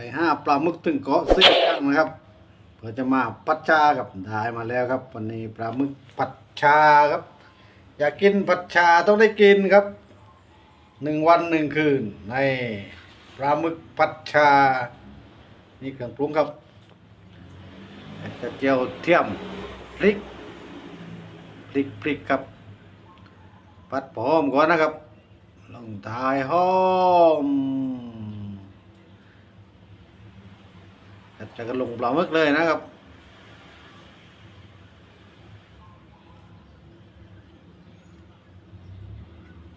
ไปห้าปลาหมึกถึงเกาะซื้อกันนะครับเพื่อจะมาพัดชาครับได้มาแล้วครับ วันนี้ปลาหมึกผัดชาครับ อยากกินผัดชาต้องได้กินครับหนึ่งวันหนึ่งคืนในปลาหมึกผัดชา นี่เครื่องปรุงครับกระเจียวเทียมพริกพริกพริกครับผัดหอมก่อนนะครับลงทายหอม จะกระลงปลาหมึกเลยนะครับ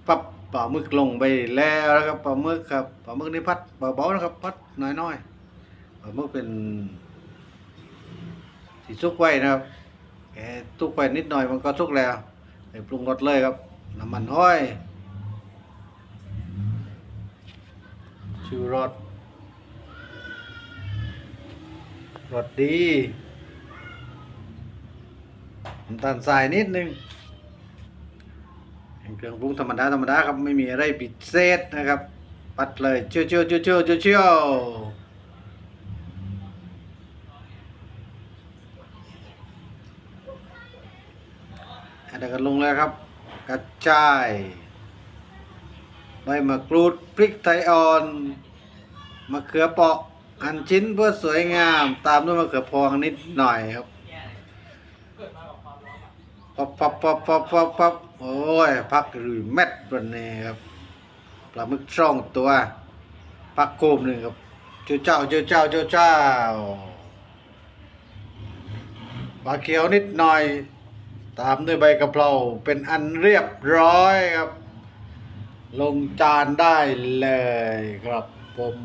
ปับปลาหมึกลงไปแล้วนะครับปลาหมึกครับปลาหมึกนี่พัดเบาๆนะครับพัดน้อยๆปลาหมึกเป็นสีซุกไว้นะครับแกตุกไปนิดหน่อยมันก็ซุกแล้วไปปรุงรสเลยครับน้ำมันห้อยชูรส รสดีน้ำตาลทรายนิดนึงเป็นเครื่องปรุงธรรมดาธรรมดาครับไม่มีอะไรพิดเศษนะครับ ปัดเลยเชี่ยวเชี่ยวเชี่ยวเชี่ยวเชี่ยวเชี่ยวอันนี้ก็ลงแล้วครับ กระจายใบมะกรูดพริกไทยอ่อนมะเขือเปราะ หั่นชิ้นเพื่อสวยงาม ตามด้วยมะเขือพวงนิดหน่อยครับปับปับปับปับปับปับโอ้ยพักหรือเม็ดวันนี้ครับปลาหมึกช่องตัวปักโคมหนึ่งครับเจ้าเจ้าเจ้าเจ้าเจ้าเจ้าปลาเขียวนิดหน่อย ตามด้วยใบกะเพราเป็นอันเรียบร้อยครับ ลงจานได้เลยครับผม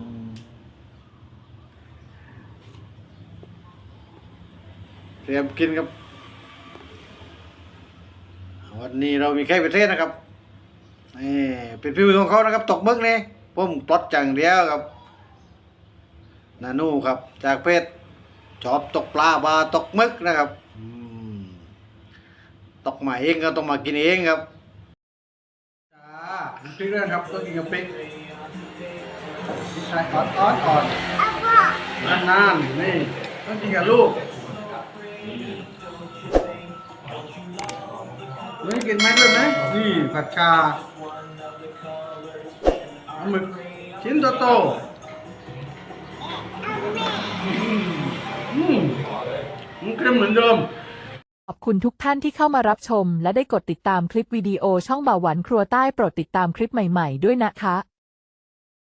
เตรียมกินครับ วันนี้เรามีแค่ประเทศนะครับนี่เป็นพิวของเขานะครับ ตกมึกนี่ผมปลดจังเดียวครับ นานูครับ จากเพชรชอบตกปลาบาตกมึกนะครับอืมตกมาเองก็ต้องมากินเองครับจ้าพริกด้วยนะครับต้องกินกับพริกพริกไทยอ่อนอ่อนอ่อนนานๆนี่ต้องกินกับลูก เฮ้ยกินไหมด้วยไหมนี่ผัดชาปลาหมึกชิ้นโตๆอืมอืมมันเค็มเหมือนเดิม ขอบคุณทุกท่านที่เข้ามารับชม และได้กดติดตามคลิปวิดีโอช่องบ่าวหวานครัวใต้โปรดติดตามคลิปใหม่ ๆ ด้วยนะคะ